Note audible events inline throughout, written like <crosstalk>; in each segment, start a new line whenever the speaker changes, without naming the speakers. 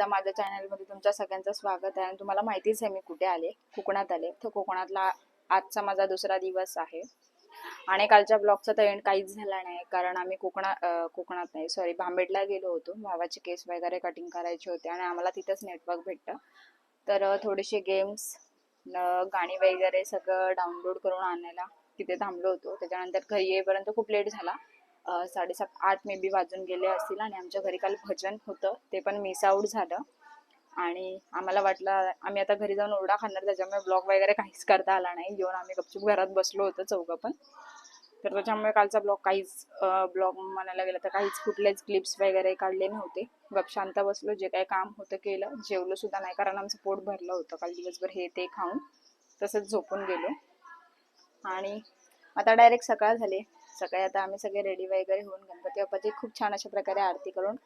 एकदा माझ्या चॅनलमध्ये तुमच्या सगळ्यांचं स्वागत आहे आणि तुम्हाला माहितीच आहे मी कुठे आले कोकणात आले. तर कोकणातला आजचा माझा दुसरा दिवस आहे. आणि कालच्या ब्लॉगचा तर एंड काहीच झाला नाही कारण आम्ही कोकणा कोकणात नाही सॉरी भांबेडला गेलो होतो. भावाचे केस वगैरे कटिंग करायचे होते आणि आम्हाला तिथंच नेटवर्क भेटतं तर थोडेसे गेम्स गाणी वगैरे सगळं डाउनलोड करून आणायला तिथे थांबलो होतो. त्याच्यानंतर घरी येईपर्यंत खूप लेट झाला. साडेसात आठ मे बी वाजून गेले असतील आणि आमच्या घरी काल भजन होतं ते पण मिस आऊट झालं. आणि आम्हाला वाटलं आम्ही आता घरी जाऊन ओरडा खाणार त्याच्यामुळे ब्लॉग वगैरे काहीच करता आला नाही. येऊन आम्ही गपचूप घरात बसलो होतो चौघं पण. तर त्याच्यामुळे कालचा ब्लॉग काहीच ब्लॉग म्हणायला गेलं तर काहीच कुठलेच क्लिप्स वगैरे काढले नव्हते. गप शांत बसलो जे काही काम होतं केलं. जेवलो सुद्धा नाही कारण आमचं पोट भरलं होतं काल दिवसभर हे ते खाऊन. तसंच झोपून गेलो. आणि आता डायरेक्ट सकाळ झाली. सकाळी आता आम्ही सगळे रेडी वगैरे होऊन गणपती बाप्पाची खूप छान अशा प्रकारे आरती करून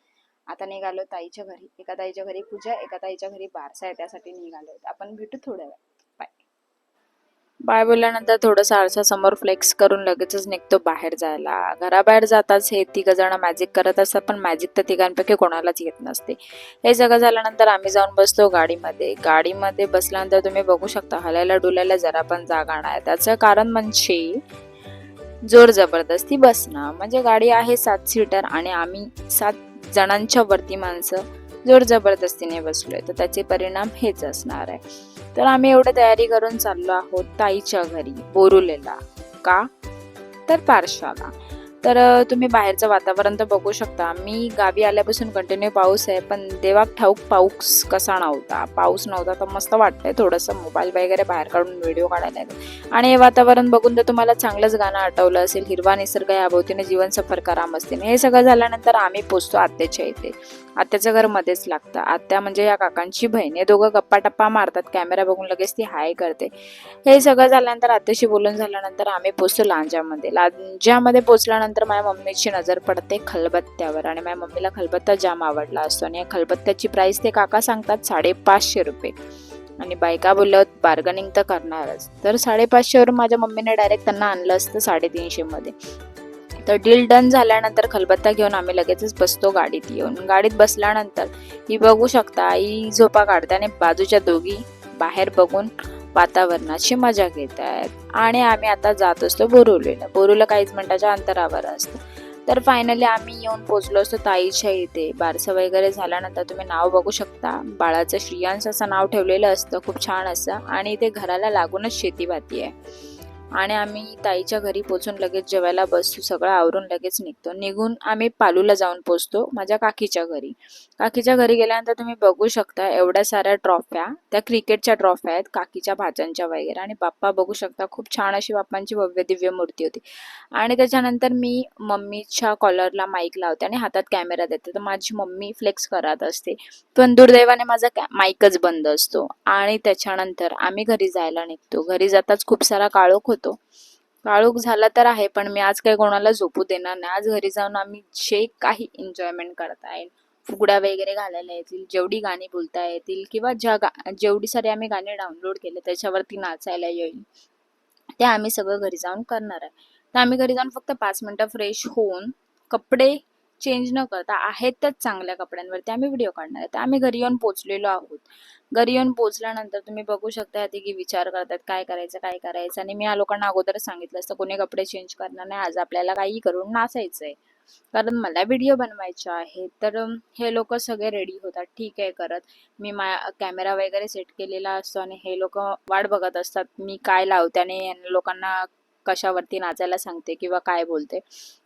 आता निघालो ताईच्या घरी. एका ताईच्या घरी पूजा एका ताईच्या घरी बारसा आहे त्यासाठी निघालो आपण भेटू थोड्या वेळ बाय बाय बोलल्यानंतर थोडंसं आरसा समोर फ्लेक्स करून लगेचच निघतो बाहेर जायला. घराबाहेर जाताच हे तिघ जण मॅजिक करत असतात पण मॅजिक तर तिघांपैकी कोणालाच येत नसते. हे सगळं झाल्यानंतर आम्ही जाऊन बसतो गाडीमध्ये. गाडीमध्ये बसल्यानंतर तुम्ही बघू शकता हलायला डुलायला जरा पण जागा नाही. त्याचं कारण म्हणजे जोर जबरदस्ती बसणं. म्हणजे गाडी आहे सात सीटर आणि आम्ही सात जणांच्या वरती माणसं जोर जबरदस्तीने बसलोय. तर त्याचे परिणाम हेच असणार आहे. तर आम्ही एवढं तयारी करून चाललो आहोत ताईच्या घरी बोरुलेला. का? तर पारशाला. तर तुम्ही बाहेरचं वातावरण तर बघू शकता. मी गावी आल्यापासून कंटिन्यू पाऊस आहे पण देवाक ठाऊक पाऊस कसा नव्हता. पाऊस नव्हता तर मस्त वाटतंय थोडंसं. मोबाईल वगैरे बाहेर काढून व्हिडिओ काढायला येतो. आणि हे वातावरण बघून तर तुम्हाला चांगलंच गाणं आठवलं असेल हिरवा निसर्ग या भोवतीने जीवन सफर करा मस्तीने. हे सगळं झाल्यानंतर आम्ही पोचतो आत्याच्या इथे. आत्याच्या घरमध्येच लागतं. आत्या म्हणजे या काकांची बहीण. हे दोघं गप्पा टप्पा मारतात. कॅमेरा बघून लगेच ती हाय करते. हे सगळं झाल्यानंतर आत्याशी बोलून झाल्यानंतर आम्ही पोचतो लांजामध्ये. लांजामध्ये पोचल्यानंतर माझ्या मम्मीची नजर पडते खलबत्त्यावर आणि माझ्या मम्मीला खलबत्ता जाम आवडला असतो आणि या खलबत्त्याची प्राईस ते काका सांगतात साडेपाचशे रुपये. आणि बायका बोलल्यावर बार्गनिंग तर करणारच. तर साडेपाचशेवर माझ्या मम्मीने डायरेक्ट त्यांना आणलं असतं साडेतीनशेमध्ये. तर डील डन झाल्यानंतर खलबत्ता घेऊन आम्ही लगेचच बसतो गाडीत येऊन. गाडीत बसल्यानंतर ही बघू शकता आई झोपा काढते आणि बाजूच्या दोघी बाहेर बघून वातावरणाची मजा घेत आहेत. आणि आम्ही आता जात असतो बोरुलीला. बोरुला काहीच मिनिटाच्या अंतरावर असतं. तर फायनली आम्ही येऊन पोचलो असतो ताईच्या इथे. बारसं वगैरे झाल्यानंतर तुम्ही नाव बघू शकता. बाळाचं श्रियांश असं नाव ठेवलेलं असतं. खूप छान असं. आणि इथे घराला लागूनच शेतीभाती आहे. आणि आम्ही ताईच्या घरी पोचून लगेच जेवायला बसतो सगळं आवरून लगेच निघतो. निघून आम्ही पालूला जाऊन पोचतो माझ्या काकीच्या घरी. काकीच्या घरी गेल्यानंतर तुम्ही बघू शकता एवढ्या साऱ्या ट्रॉफ्या त्या क्रिकेटच्या ट्रॉफ्या आहेत काकीच्या भाच्यांच्या वगैरे. आणि बाप्पा बघू शकता खूप छान अशी बाप्पांची भव्य दिव्य मूर्ती होती. आणि त्याच्यानंतर मी मम्मीच्या कॉलरला माईक लावते आणि हातात कॅमेरा देते. तर माझी मम्मी फ्लेक्स करत असते. पण दुर्दैवाने माझा कॅ माईकच बंद असतो. आणि त्याच्यानंतर आम्ही घरी जायला निघतो. घरी जाताच खूप सारा काळोख होतो. काळोख झाला तर आहे पण मी आज काही कोणाला झोपू देणार नाही. आज घरी जाऊन आम्ही जे काही एन्जॉयमेंट करता येईल फुगड्या वगैरे घालायला येतील जेवढी गाणी बोलता येतील किंवा ज्या गा जेवढी सारी आम्ही गाणी डाउनलोड केले त्याच्यावरती नाचायला येईल ते आम्ही सगळं घरी जाऊन करणार आहे. तर आम्ही घरी जाऊन फक्त पाच मिनटं फ्रेश होऊन कपडे चेंज न करता आहेत त्याच चांगल्या कपड्यांवरती आम्ही व्हिडिओ काढणार आहे. तर आम्ही घरी येऊन पोचलेलो आहोत. घरी येऊन पोचल्यानंतर तुम्ही बघू शकता ते तिघी विचार करतात काय करायचं काय करायचं. आणि मी या लोकांना अगोदरच सांगितलं असतं कोणी कपडे चेंज करणार नाही आज आपल्याला काही करून नाचायचंय. कारण मला व्हिडिओ बनवायचे आहे तर हे लोक सगळे रेडी होतात. ठीक आहे करत. मी मा कॅमेरा वगैरे सेट केलेला असतो आणि हे लोक वाट बघत असतात मी काय लावते आणि लोकांना कशावरती नाचायला सांगते किंवा काय बोलते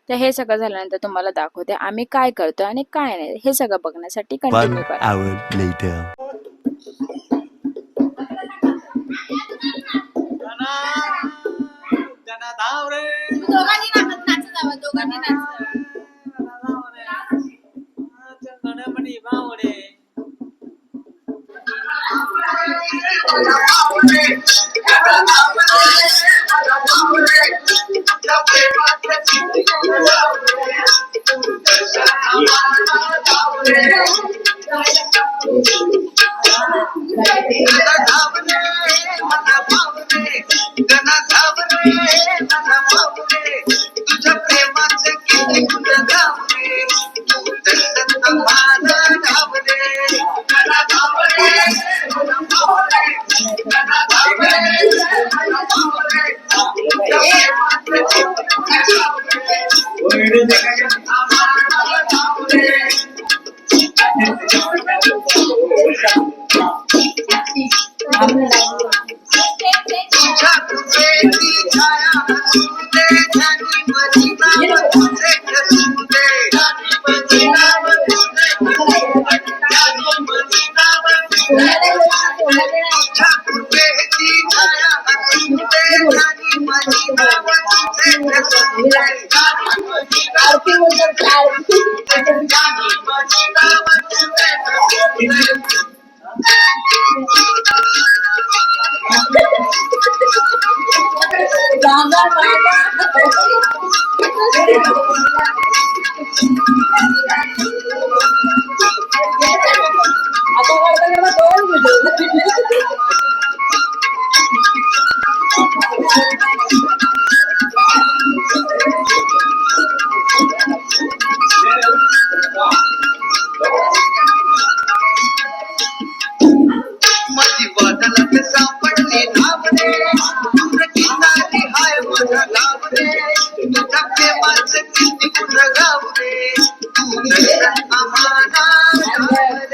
तर हे सगळं झाल्यानंतर तुम्हाला दाखवते आम्ही काय करतोय आणि काय नाही हे सगळं बघण्यासाठी कंटिन्यू करा.
Obrigada.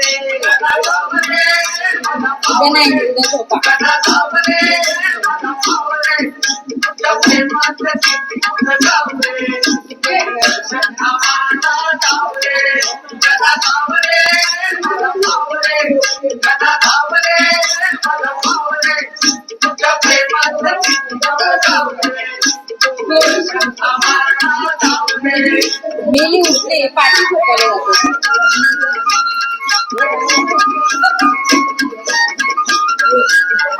उद्या नाही उद्या झोपा मेली
उठते पाठी
खोकायला Thank <laughs> you.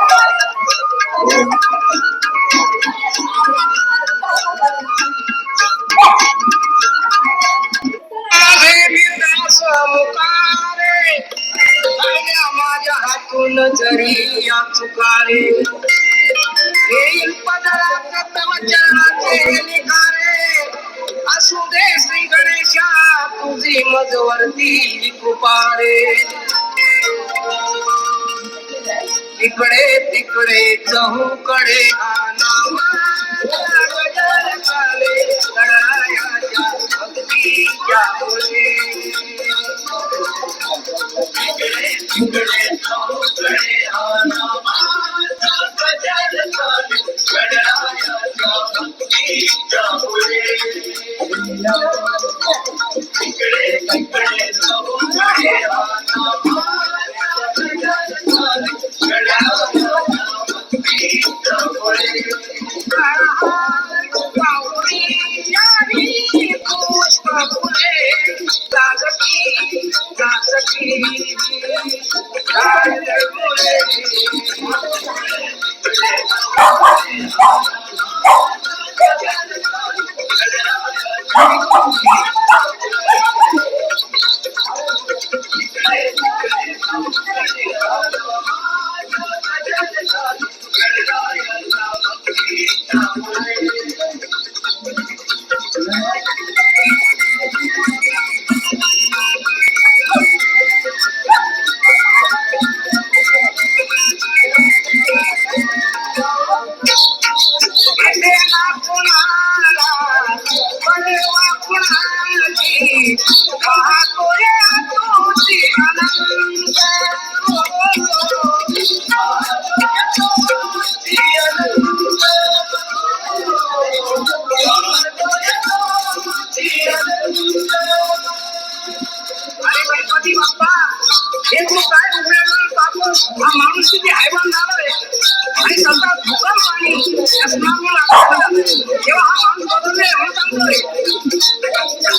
जाऊ कडे. हा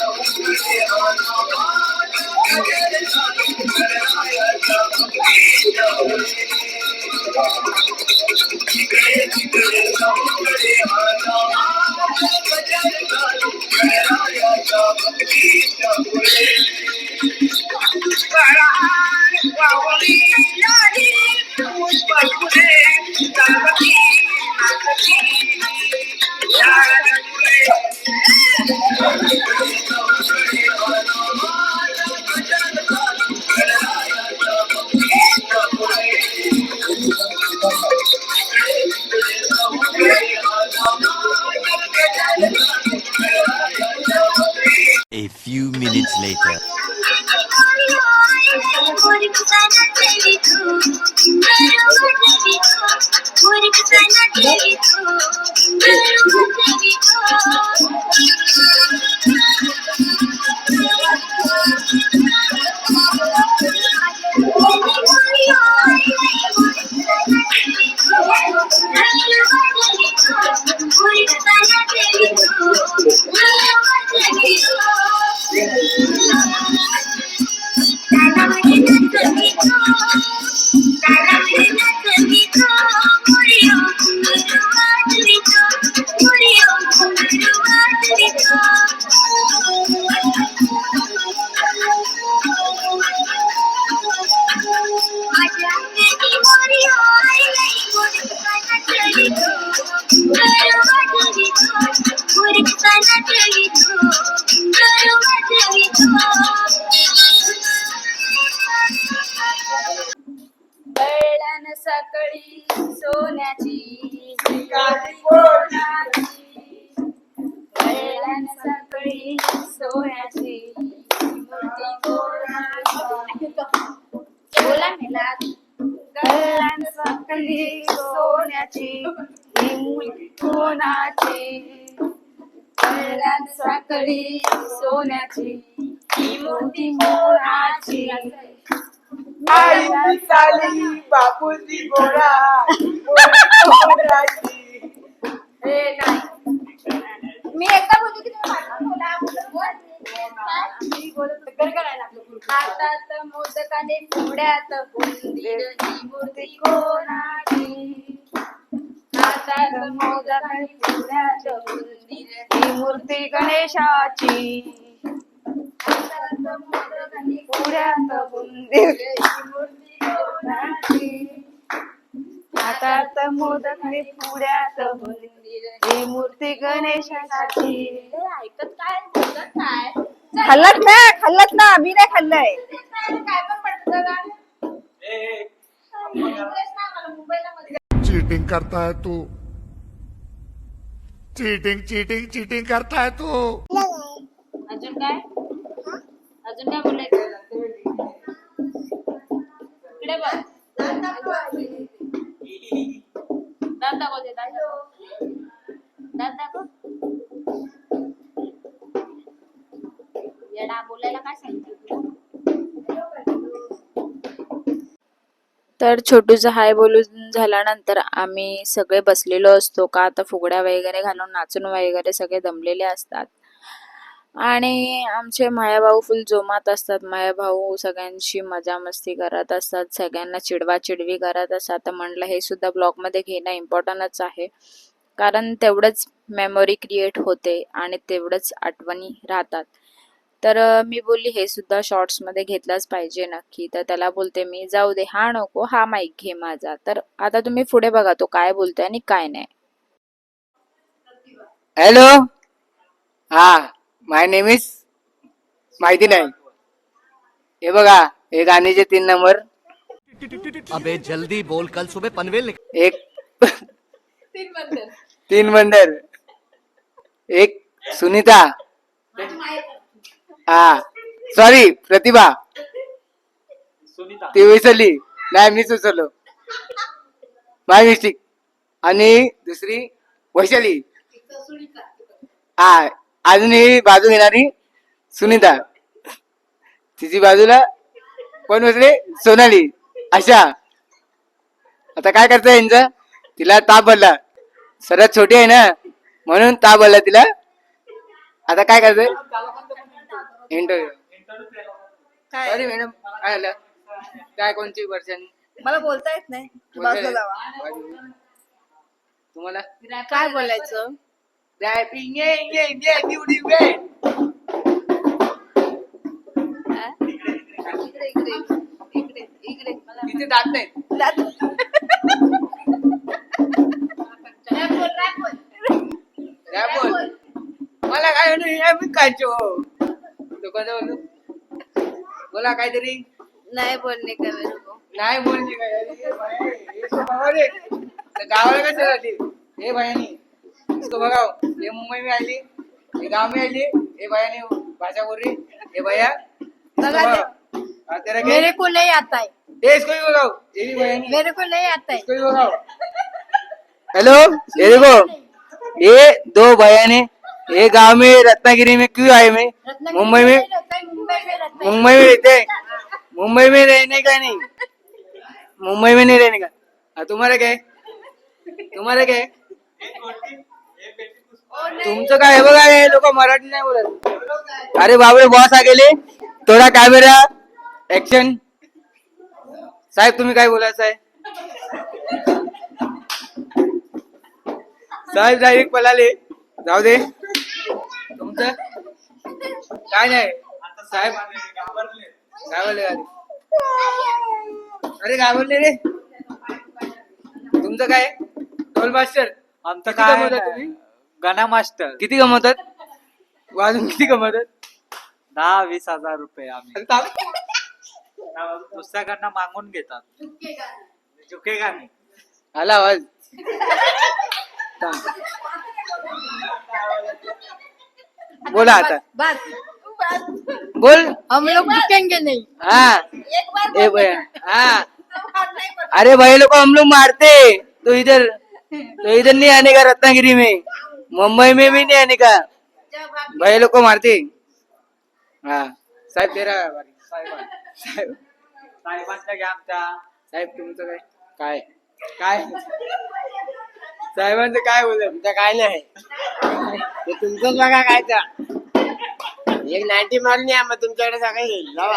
Thank you.
Few minutes later.
कोणाची सोन्याची मूर्ती कोणाची
आई चाली बापूजी गोरा गोराची.
हे नाही. मी एकदा बोलली की तुम्ही बोलत. हातात मोदकाने पुढ्यात मूर्ती कोणाची हातात मोदकाने पुढ्यात बुंदीर ही मूर्ती गणेशाची. हातात बुंदीर ही मोदक आणि मंदिर ही मूर्ती गणेशासाठी ऐकत काय? बोलत काय?
खाल्लत ना खाल्लत ना. मी नाही खाल्लंय.
काय पण पडतं का
चीटिंग करता है तू. चीटिंग चीटिंग चीटिंग करताय तू.
अजून काय? अजून काय बोलायचं? इकडे बघ. दात दाखव दे दात दाखव. दात दाखव. येडा बोलायला काय सांगितलं तर छोटूचा हाय बोलून झाल्यानंतर आम्ही सगळे बसलेलो असतो का? आता फुगड्या वगैरे घालून नाचून वगैरे सगळे दमलेले असतात. आणि आमचे मायाभाऊ फुल जोमात असतात. मायाभाऊ सगळ्यांशी मजा मस्ती करत असतात. सगळ्यांना चिडवा चिडवी करत असतात. तर म्हणलं हे सुद्धा ब्लॉगमध्ये घेणं इम्पॉर्टंटच आहे. कारण तेवढंच मेमोरी क्रिएट होते आणि तेवढंच आठवणी राहतात. तर मी बोलली हे सुद्धा शॉर्ट्समध्ये घेतलंच पाहिजे नक्की. तर त्याला बोलते मी जाऊ दे हा नको हा माईक घे माझा. तर आता तुम्ही पुढे बघा तो काय बोलतोय आणि काय नाही.
हॅलो? हा माय नेम इज माहिती नाही. हे बघा हे गाणीचे तीन नंबर.
अबे जल्दी बोल कल सुबह पनवेल
एक तीन बंदर. एक सुनीता. हा. सॉरी प्रतिभा.
सुनीता.
ती विसरली. नाही मी सुचवलो माय मिस्टेक. आणि दुसरी वैशाली. हा अजून ही बाजू घेणारी सुनीता. तिची बाजूला कोण बसले सोनाली. अशा. आता काय करता यांचं? तिला ताप भरला. सर्वात छोटी आहे ना म्हणून ताप भरला तिला. आता काय करतोय? इंटरव्ह्यू सॉरी मॅडम काय झालं? काय कोणती वर्षांनी
मला बोलता येत नाही. बाजूला जावा
तुम्हाला?
काय बोलायचं?
ये ये ये निवडी वे
इकडे इकडे इकडे इकडे. मला
तिथे दात नाही रॅप बोल मला काय नाही हे मी बोला काहीतरी.
नाही बोलणे का मेरे को
नाही बोलली काय हे बघा गावाला कसं राहते हे भयानी. इसको बघाओ ये मुंबई में आली. ये गांव में आली. ये भयानी भाषा बोल रही ये भैया
बघा.
हाँ,
मेरे को नहीं आता है.
ये इसको भी ये भी भयानी.
मेरे को नहीं आता है.
इसको भी हेलो ये देखो ये दो भैया ने ये गांव में रत्नागिरी में क्यों आए मैं? मुंबई में?
मुंबई में रहता है?
मुंबई में रहने का नहीं। मुंबई में नहीं रहने का। तुम्हारा क्या तुम्हारा क्या तुमचं काय आहे बघा हे लोक मराठी नाही बोलत अरे बाबरे बॉस आ गेले थोडा कॅमेरा ऍक्शन साहेब तुम्ही काय बोलायचं आहे साहेब डायरेक्ट पळाले जाऊ दे. तुमचं? काय नाही. साहेब घाबरले अरे घाबरले रे. तुमचं काय? ढोल मास्टर
आमचं काय
कमवता तुम्ही?
गणा मास्टर.
किती कमवतात वाजून किती कमवतात
दहा वीस हजार रुपये आम्ही. दुसऱ्याकडनं मागून घेतात. झुकेगा नाही?
आला आवाज. थांब. बोला आता.
बस.
बोल.
हम लोग झुकेंगे नहीं.
हाँ.
एक बार
ए भैया हाँ. अरे भाई लोग हम लोग मारते. तो इधर तो इधर नहीं आने का रत्नागिरी में. मुंबई में भी नहीं आने का. भाई लोग को मारते. हाँ. साहेब तेरा. साहेब
साहेबांच्या घ्या आमच्या
साहेब तुमचं काय? काय? काय? साहेबांचं काय बोलत तुमचं काय नाही. ते तुमचंच बघा काय तर. एक नाईन्टी मारून या मग तुमच्याकडे सगळं येईल. जावा.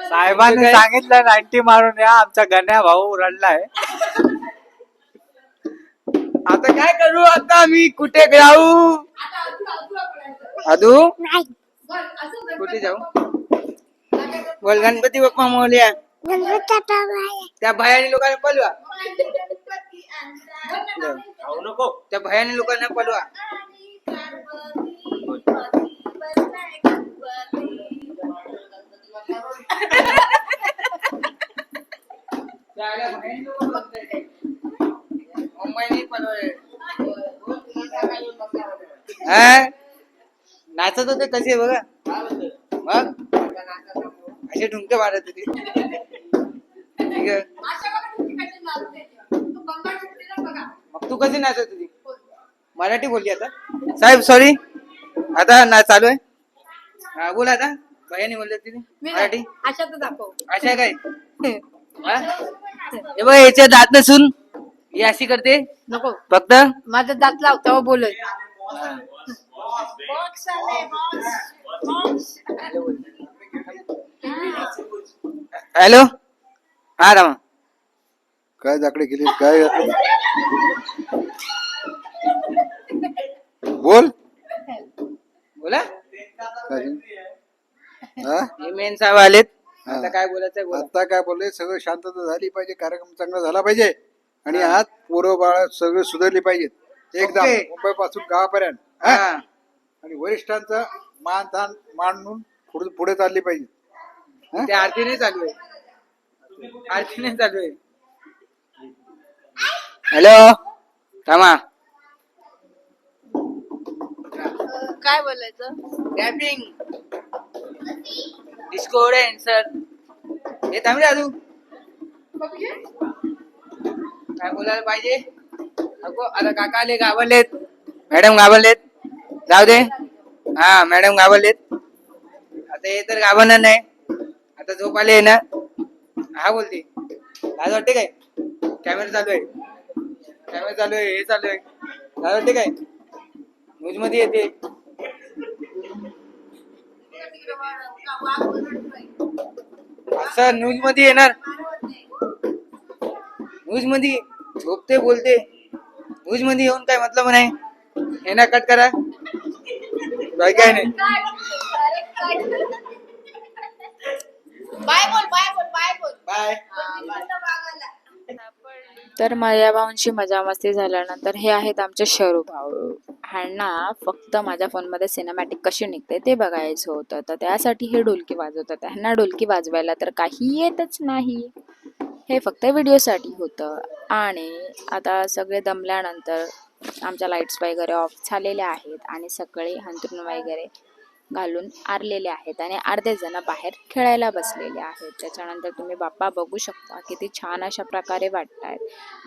साहेबांनी? सांगितलं नाईन्टी मारून या आमचा गण्या भाऊ रडलाय.
आता काय करू? आता आम्ही कुठे जाऊ? अदू? कुठे जाऊ? बोल गणपती बाप्पा मोल्या त्या भयानी लोकांना पलवा.
खाऊ नको.
त्या भयानी लोकांना पलवा. हा? नाचत होते कसे बघा. मग? असे ठुमके मारत होते. ठीक आहे. मग तू कशी नाचत होती मराठी बोलली आता. साहेब सॉरी आता ना चालू आहे? हा बोल आता. भयानी बोलले तिथे मराठी?
तर दाखव.
आहे काय? <laughs> हा? हे बघ याच्या दात नसून ही अशी करते.
नको.
फक्त?
माझा दात लावता बोलत
हॅलो? हा रामा.
काय दाकडे केली? काय बोल.
बोला.
काय? हा?
मेन साहेब आलेत.
हा.
आता काय बोलायचंय बोला.
आता काय बोलले? सगळं शांतता झाली पाहिजे कार्यक्रम चांगला झाला पाहिजे. आणि आज पोरं बाळ सगळं सुधारली पाहिजेत. एकदम
ओके.
मुंबई पासून गावापर्यंत हा?
हा.
आणि वरिष्ठांचा मान तान मांडून पुढे पुढे चालली पाहिजे. हा?
ते आरतीने चालू आहे चालू आहे. हॅलो थांबा.
काय बोलायचं?
रॅपिंग डिस्को सर हे थांब रे अजून. काय बोलायला पाहिजे? नको आता काका आले घाबरलेत. मॅडम घाबरलेत. जाऊ दे. हा मॅडम घाबरलेत. आता हे तर घाबरणार नाही. आता झोप आले ना. हा बोलते. लाज वाटते काय? कॅमेरा चालू आहे. कॅमेरा चालू आहे हे चालू आहे. लाज वाटते काय? न्यूजमध्ये येते. असं न्यूजमध्ये येणार? न्यूजमध्ये झोपते बोलते. न्यूजमध्ये येऊन काय मतलब नाही? हे ना कट करा. काय नाही.
बाय बोल बाय. बाय
तर माझ्या भावांशी मजा मस्ती झाल्यानंतर हे आहेत आमचे शरू भाऊ. ह्यांना फक्त माझ्या फोनमध्ये सिनेमॅटिक कशी निघते ते बघायचं होतं. तर त्यासाठी हे ढोलकी वाजवतात. ह्यांना ढोलकी वाजवायला तर काही येतच नाही. हे फक्त व्हिडिओसाठी होतं. आणि आता सगळे दमल्यानंतर आमच्या लाईट्स वगैरे ऑफ झालेल्या आहेत. आणि सगळे हंतरून वगैरे घालून आरलेले आहेत आणि अर्धे जण बाहेर खेळायला बसलेले आहेत. त्याच्यानंतर तुम्ही बाप्पा बघू शकता किती छान अशा प्रकारे वाटतायत.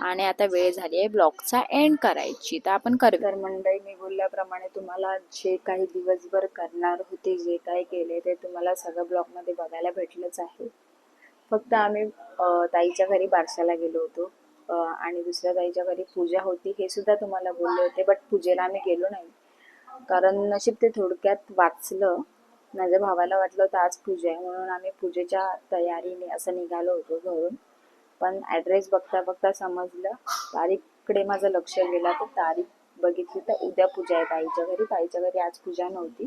आणि आता वेळ झाली आहे ब्लॉगचा एंड करायची. तर आपण कर तर मंडळी मी बोलल्याप्रमाणे तुम्हाला जे काही दिवसभर करणार होते जे काही केले ते तुम्हाला सगळं ब्लॉगमध्ये बघायला भेटलंच आहे. फक्त आम्ही ताईच्या घरी बारशाला गेलो होतो. आणि दुसऱ्या ताईच्या घरी पूजा होती हे सुद्धा तुम्हाला बोलले होते बट पूजेला आम्ही गेलो नाही. कारण नशीब ते थोडक्यात वाचलं. माझ्या भावाला वाटलं होतं आज पूजा आहे म्हणून आम्ही पूजेच्या तयारीने असं निघालो होतो घरून. पण ॲड्रेस बघता बघता समजलं तारीखकडे माझं लक्ष गेलं. तर तारीख बघितली तर उद्या पूजा आहे ताईच्या घरी. ताईच्या घरी आज पूजा नव्हती.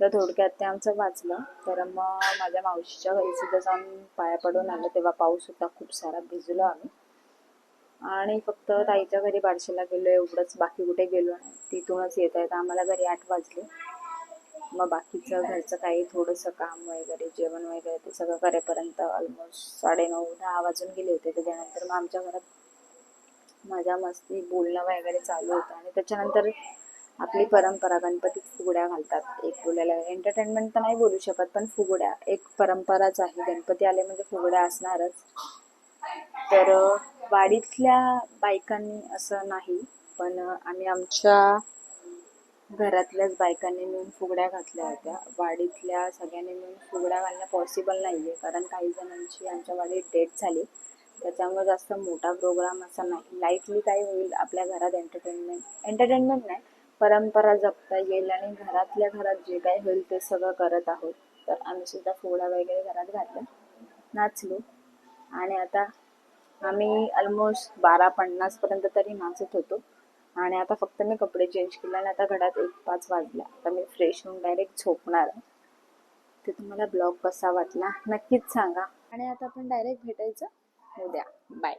तर थोडक्यात ते आमचं वाचलं. तर मग माझ्या मावशीच्या घरी सुद्धा जाऊन पाया पडून आलं. तेव्हा पाऊस होता खूप सारा भिजलो आम्ही. आणि फक्त ताईच्या घरी बारशेला गेलो एवढंच. बाकी कुठे गेलो नाही. तिथूनच येत आहेत. आम्हाला घरी आठ वाजले. मग बाकीचं घरचं काही थोडंसं काम वगैरे जेवण वगैरे ते सगळं करेपर्यंत ऑलमोस्ट साडेनऊ दहा वाजून गेले होते. त्याच्यानंतर मग आमच्या घरात मजा मस्ती बोलणं वगैरे चालू होतं. आणि त्याच्यानंतर आपली परंपरा गणपतीत फुगड्या घालतात एक बोलायला. एंटरटेनमेंट तर नाही बोलू शकत पण फुगड्या. एक परंपराच आहे. गणपती आले म्हणजे फुगड्या असणारच. तर वाडीतल्या बायकांनी असं नाही पण आम्ही आमच्या घरातल्याच बायकांनी मिळून फुगड्या घातल्या होत्या. वाडीतल्या सगळ्यांनी मिळून फुगड्या घालणं पॉसिबल नाही आहे कारण काही जणांची आमच्या वाडीत डेट झाली. त्याच्यामुळे जास्त मोठा प्रोग्राम असा नाही. लाईटली काय होईल आपल्या घरात एंटरटेनमेंट एंटरटेनमेंट नाही परंपरा जपता येईल आणि घरातल्या घरात जे काही होईल ते सगळं करत आहोत. तर आम्ही सुद्धा फुगड्या वगैरे घरात घातल्या नाचलो. आणि आता आम्ही ऑलमोस्ट बारा पन्नास पर्यंत तरी नाचत होतो. आणि आता फक्त मी कपडे चेंज केले आणि आता घरात एक पाच वाजला. आता मी फ्रेश होऊन डायरेक्ट झोपणार आहे. ते तुम्हाला ब्लॉग कसा वाटला नक्कीच सांगा. आणि आता आपण डायरेक्ट भेटायचं. उद्या. बाय